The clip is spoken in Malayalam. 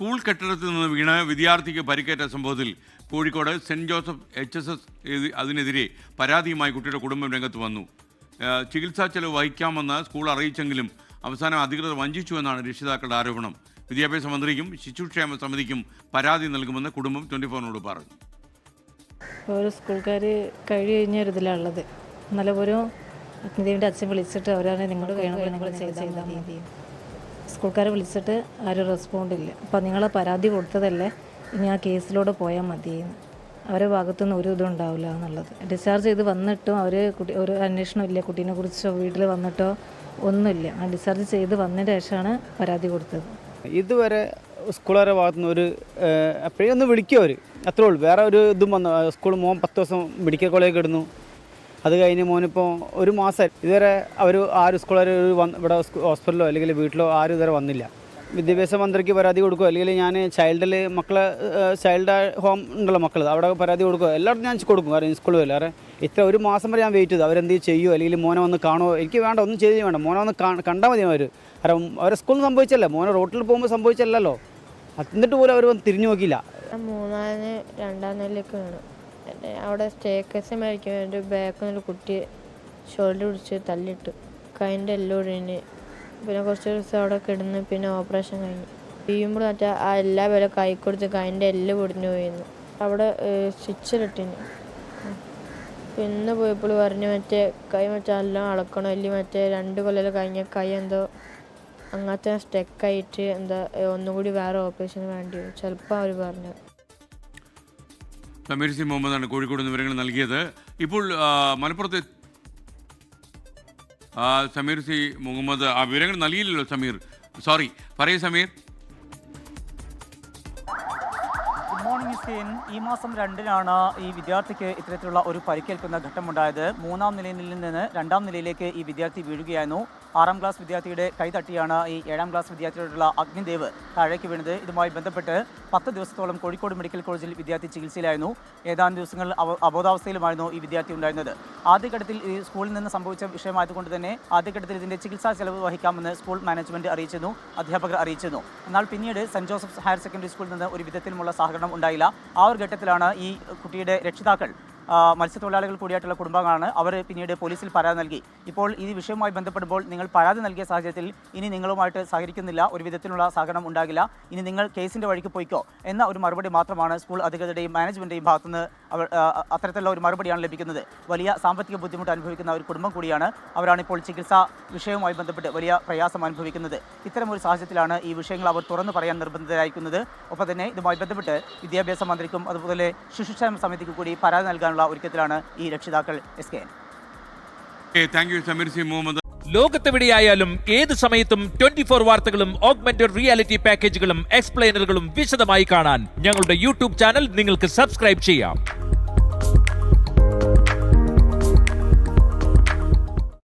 സ്കൂൾ കെട്ടിടത്തിൽ നിന്ന് വീണ് വിദ്യാർത്ഥിക്ക് പരിക്കേറ്റ സംഭവത്തിൽ Kozhikode saint Joseph H S S അതിനെതിരെ പരാതിയുമായി കുട്ടിയുടെ കുടുംബം രംഗത്ത് വന്നു. ചികിത്സാ ചെലവ് വഹിക്കാമെന്ന് സ്കൂൾ അറിയിച്ചെങ്കിലും അവസാനം അധികൃതർ വഞ്ചിച്ചു എന്നാണ് രക്ഷിതാക്കളുടെ ആരോപണം. വിദ്യാഭ്യാസ മന്ത്രിക്കും ശിശുക്ഷേമ സമിതിക്കും പരാതി നൽകുമെന്ന് കുടുംബം ട്വന്റി ഫോറിനോട് പറഞ്ഞു. ഒരു സ്കൂൾക്കാർ കഴി കഴിഞ്ഞ ഒരു ഇതിലുള്ളത് എന്നാലും ഒരു അഗ്നിദേവിന്റെ അച്ഛൻ വിളിച്ചിട്ട് അവരാണ് നിങ്ങൾ നിങ്ങൾ ചെയ്ത് ചെയ്താൽ മതി. സ്കൂൾക്കാരെ വിളിച്ചിട്ട് ആരും റെസ്പോണ്ടില്ല അപ്പോൾ അപ്പം നിങ്ങൾ പരാതി കൊടുത്തതല്ലേ? ഇനി ആ കേസിലൂടെ പോയാൽ മതി അവരെ ഭാഗത്തുനിന്ന് ഒരു ഇതും ഉണ്ടാവില്ല എന്നുള്ളത്. ഡിസ്ചാർജ് ചെയ്ത് വന്നിട്ടും അവർ കുട്ടി ഒരു അന്വേഷണം ഇല്ല. കുട്ടീനെ കുറിച്ചോ വീട്ടിൽ വന്നിട്ടോ ഒന്നുമില്ല. ആ ഡിസ്ചാർജ് ചെയ്ത് വന്നതിന് ശേഷമാണ് പരാതി കൊടുത്തത്. ഇതുവരെ സ്കൂളുകാരുടെ ഭാഗത്തുനിന്ന് ഒരു എപ്പോഴും ഒന്ന് വിളിക്കും അവർ അത്രേ ഉള്ളൂ. വേറെ ഒരു ഇതും വന്നു സ്കൂൾ മോൻ പത്ത് ദിവസം മെഡിക്കൽ കോളേജ് ഇടുന്നു അത് കഴിഞ്ഞ് മോനിപ്പോൾ ഒരു മാസം ഇതുവരെ അവർ ആരും സ്കൂളുകാർ വന്ന് ഇവിടെ ഹോസ്പിറ്റലോ അല്ലെങ്കിൽ വീട്ടിലോ ആരും ഇതുവരെ വന്നില്ല. വിദ്യാഭ്യാസ മന്ത്രിക്ക് പരാതി കൊടുക്കുക അല്ലെങ്കിൽ ഞാൻ ചൈൽഡിൽ മക്കളെ ചൈൽഡ് ഹോം ഉണ്ടല്ലോ മക്കൾ അവിടെ പരാതി കൊടുക്കുക എല്ലായിടത്തും ഞാൻ കൊടുക്കും. കാരണം സ്കൂളിൽ വരാറ് ഇത്ര ഒരു മാസം വരെ ഞാൻ വെയിറ്റ് ചെയ്തു. അവരെന്ത് ചെയ്യുമോ അല്ലെങ്കിൽ മോനെ വന്ന് കാണുമോ എനിക്ക് വേണ്ട ഒന്നും ചെയ്ത് വേണ്ട. മോനെ ഒന്ന് കണ്ടാൽ മതി അവർ കാരണം അവരെ സ്കൂളിൽ സംഭവിച്ചല്ലേ? മോനെ റോട്ടിൽ പോകുമ്പോൾ സംഭവിച്ചല്ലോ എന്നിട്ട് പോലും അവർ തിരിഞ്ഞു നോക്കിയില്ല. മൂന്നാൽ രണ്ടാം നിലയിലേക്ക് വീണു അവിടെ സ്റ്റേക്കസ് മേടിക്കാൻ എന്റെ ബാക്കിൽ നിന്നൊരു കുട്ടി ഷോൾഡർ പിടിച്ച് തല്ലിട്ടു കൈന്റെ എല്ലാം ഒഴിഞ്ഞ് പിന്നെ കുറച്ച് ദിവസം അവിടെ കിടന്ന് പിന്നെ ഓപ്പറേഷൻ കഴിഞ്ഞു. വീഴുമ്പോൾ മറ്റേ ആ എല്ലാ വില കൈ കൊടുത്ത് കൈന്റെ എല്ല് പൊടിഞ്ഞു പോയിരുന്നു. അവിടെ സ്റ്റിച്ചിലിട്ടിന് പിന്നെ പോയപ്പോൾ പറഞ്ഞു മറ്റേ കൈ മറ്റേ എല്ലാം അളക്കണം. അല്ലെങ്കിൽ മറ്റേ രണ്ട് കൊല്ലം കഴിഞ്ഞ കൈ എന്തോ അങ്ങനത്തെ സ്റ്റെക്കായിട്ട് എന്താ ഒന്നുകൂടി വേറെ ഓപ്പറേഷൻ വേണ്ടി വരും. ചിലപ്പോൾ അവർ പറഞ്ഞു. സമീർ സി മുഹമ്മദാണ് കോഴിക്കോട് വിവരങ്ങൾ നൽകിയത്. ഇപ്പോൾ മലപ്പുറത്ത് സമീർ സി മുഹമ്മദ് ആ വിവരങ്ങൾ നൽകിയില്ലല്ലോ സമീർ. സോറി പറയൂ സമീർ. ഗുഡ് ഈ മാസം രണ്ടിനാണ് ഈ വിദ്യാർത്ഥിക്ക് ഇത്തരത്തിലുള്ള ഒരു പരിക്കേൽക്കുന്ന ഘട്ടമുണ്ടായത്. മൂന്നാം നിലയിൽ നിന്ന് രണ്ടാം നിലയിലേക്ക് ഈ വിദ്യാർത്ഥി വീഴുകയായിരുന്നു. ആറാം ക്ലാസ് വിദ്യാർത്ഥിയുടെ കൈ തട്ടിയാണ് ഈ ഏഴാം ക്ലാസ് വിദ്യാർത്ഥിയോടുള്ള അഗ്നിദേവ് താഴേക്ക് വീണത്. ഇതുമായി ബന്ധപ്പെട്ട് പത്ത് ദിവസത്തോളം കോഴിക്കോട് മെഡിക്കൽ കോളേജിൽ വിദ്യാർത്ഥി ചികിത്സയിലായിരുന്നു. ഏതാനും ദിവസങ്ങൾ അബോധാവസ്ഥയിലുമായിരുന്നു ഈ വിദ്യാർത്ഥി ഉണ്ടായിരുന്നത്. ആദ്യഘട്ടത്തിൽ ഈ സ്കൂളിൽ നിന്ന് സംഭവിച്ച വിഷയമായതുകൊണ്ട് തന്നെ ആദ്യഘട്ടത്തിൽ ഇതിന്റെ ചികിത്സാ ചെലവ് വഹിക്കാമെന്ന് സ്കൂൾ മാനേജ്മെന്റ് അറിയിച്ചിരുന്നു അധ്യാപകർ അറിയിച്ചിരുന്നു. എന്നാൽ പിന്നീട് സെന്റ് ജോസഫ്സ് ഹയർ സെക്കൻഡറി സ്കൂളിൽ നിന്ന് ഒരു വിധത്തിലുമുള്ള സഹകരണം ഉണ്ടായില്ല. ആ ഒരു ഘട്ടത്തിലാണ് ഈ കുട്ടിയുടെ രക്ഷിതാക്കൾ മത്സ്യത്തൊഴിലാളികൾ കൂടിയായിട്ടുള്ള കുടുംബങ്ങളാണ് അവർ പിന്നീട് പോലീസിൽ പരാതി നൽകി. ഇപ്പോൾ ഈ വിഷയവുമായി ബന്ധപ്പെടുമ്പോൾ നിങ്ങൾ പരാതി നൽകിയ സാഹചര്യത്തിൽ ഇനി നിങ്ങളുമായിട്ട് സഹകരിക്കുന്നില്ല. ഒരു വിധത്തിലുള്ള സഹകരണം ഉണ്ടാകില്ല. ഇനി നിങ്ങൾ കേസിന്റെ വഴിക്ക് പോയിക്കോ എന്ന ഒരു മറുപടി മാത്രമാണ് സ്കൂൾ അധികൃതരുടെയും മാനേജ്മെന്റിന്റെയും ഭാഗത്തുനിന്ന് അവർ അത്തരത്തിലുള്ള ഒരു മറുപടിയാണ് ലഭിക്കുന്നത്. വലിയ സാമ്പത്തിക ബുദ്ധിമുട്ട് അനുഭവിക്കുന്ന ഒരു കുടുംബം കൂടിയാണ് അവരാണ് ഇപ്പോൾ ചികിത്സാ വിഷയവുമായി ബന്ധപ്പെട്ട് വലിയ പ്രയാസം അനുഭവിക്കുന്നത്. ഇത്തരമൊരു സാഹചര്യത്തിലാണ് ഈ വിഷയങ്ങൾ അവർ തുറന്നു പറയാൻ നിർബന്ധിതരായിരിക്കുന്നത്. ഒപ്പം തന്നെ ഇതുമായി ബന്ധപ്പെട്ട് വിദ്യാഭ്യാസ മന്ത്രിക്കും അതുപോലെ ശിശുക്ഷേമ സമിതിക്കും കൂടി പരാതി നൽകാനുള്ള ഒരുക്കത്തിലാണ് ഈ രക്ഷിതാക്കൾ S K N Sameer C Muhammad ലോകത്തെവിടെയായാലും ഏത് സമയത്തും ട്വന്റി ഫോർ വാർത്തകളും ഓഗ്മെന്റഡ് റിയാലിറ്റി പാക്കേജുകളും എക്സ്പ്ലെയിനറുകളും വിശദമായി കാണാൻ ഞങ്ങളുടെ യൂട്യൂബ് ചാനൽ നിങ്ങൾക്ക് സബ്സ്ക്രൈബ് ചെയ്യാം.